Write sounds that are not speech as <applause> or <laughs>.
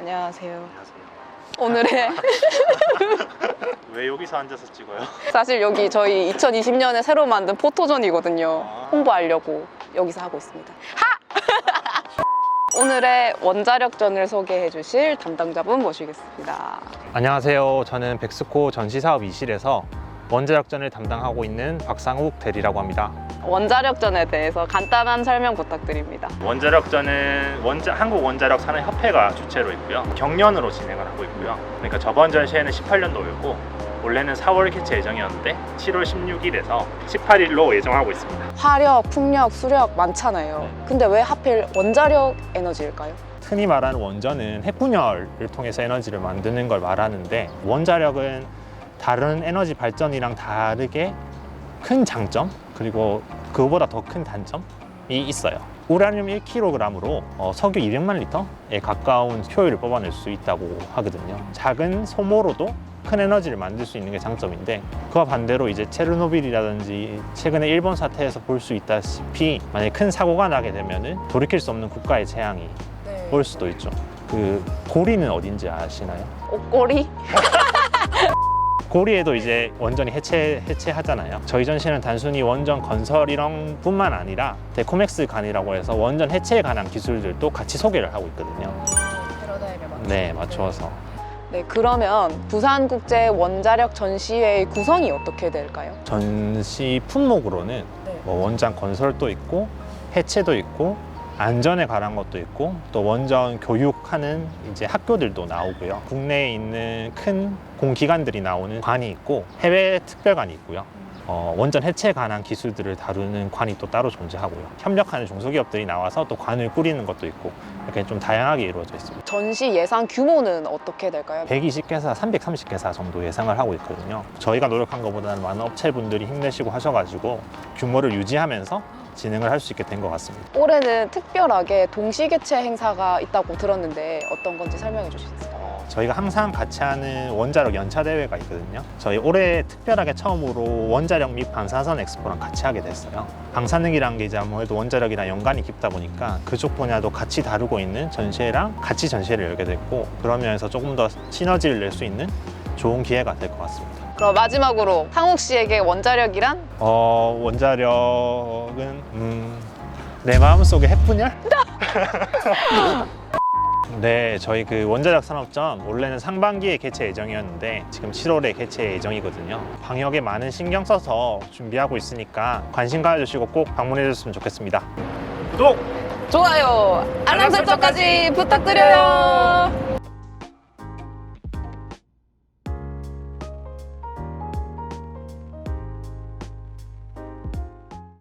안녕하세요. 안녕하세요. 오늘의 <laughs> 왜 여기서 앉아서 찍어요? 사실 여기 저희 2020년에 새로 만든 포토존이거든요. 아. 홍보하려고 여기서 하고 있습니다. 하! <laughs> 오늘의 원자력전을 소개해 주실 담당자분 모시겠습니다. 안녕하세요. 저는 백스코 전시사업 2실에서 원자력전을 담당하고 있는 박상욱 대리라고 합니다. 원자력전에 대해서 간단한 설명 부탁드립니다. 원자력전은 원자, 한국 원자력 산업 협회가 주체로 있고요. 경년으로 진행을 하고 있고요. 그러니까 저번 전시회는 18년도였고 원래는 4월 개최 예정이었는데 7월 16일에서 18일로 예정하고 있습니다. 화력, 풍력, 수력 많잖아요. 근데 왜 하필 원자력 에너지일까요? 흔히 말하는 원전은 핵분열을 통해서 에너지를 만드는 걸 말하는데 원자력은 다른 에너지 발전이랑 다르게 큰 장점 그리고 그거보다 더 큰 단점이 있어요. 우라늄 1kg으로 어, 석유 200만 리터에 가까운 효율을 뽑아낼 수 있다고 하거든요. 작은 소모로도 큰 에너지를 만들 수 있는 게 장점인데 그와 반대로 이제 체르노빌이라든지 최근에 일본 사태에서 볼 수 있다시피 만약에 큰 사고가 나게 되면은 돌이킬 수 없는 국가의 재앙이 올 수도 있죠. 그 고리는 어딘지 아시나요? 옷걸이? <laughs> 고리에도 이제 원전이 해체 해체하잖아요. 저희 전시는 단순히 원전 건설 이런뿐만 아니라 데코맥스 간이라고 해서 원전 해체에 관한 기술들도 같이 소개를 하고 있거든요. 네, 맞추어서. 네, 그러면 부산국제 원자력 전시회의 구성이 어떻게 될까요? 전시 품목으로는 네. 뭐 원전 건설도 있고 해체도 있고 안전에 관한 것도 있고 또 원전 교육하는 이제 학교들도 나오고요. 국내에 있는 큰 공기관들이 나오는 관이 있고 해외 특별관이 있고요. 어, 원전 해체에 관한 기술들을 다루는 관이 또 따로 존재하고요. 협력하는 중소기업들이 나와서 또 관을 꾸리는 것도 있고 이렇게 좀 다양하게 이루어져 있습니다. 전시 예상 규모는 어떻게 될까요? 120개사, 330개사 정도 예상을 하고 있거든요. 저희가 노력한 것보다는 많은 업체분들이 힘내시고 하셔가지고 규모를 유지하면서 진행을 할 수 있게 된 것 같습니다. 올해는 특별하게 동시 개최 행사가 있다고 들었는데 어떤 건지 설명해 주실 수 있어요? 저희가 항상 같이 하는 원자력 연차 대회가 있거든요. 저희 올해 특별하게 처음으로 원자력 및 방사선 엑스포랑 같이 하게 됐어요. 방사능이라는 게 이제 아무래도 원자력이랑 연관이 깊다 보니까 그쪽 분야도 같이 다루고 있는 전시회랑 같이 전시회를 열게 됐고 그러면서 조금 더 시너지를 낼 수 있는 좋은 기회가 될 것 같습니다. 그럼 마지막으로 상욱 씨에게 원자력이란? 어, 원자력은 음, 내 마음속에 핵분열? <laughs> 네, 저희 그 원자력 산업전 원래는 상반기에 개최 예정이었는데 지금 7월에 개최 예정이거든요. 방역에 많은 신경 써서 준비하고 있으니까 관심 가져주시고 꼭 방문해 주셨으면 좋겠습니다. 구독! 좋아요! 알람 설정까지 부탁드려요!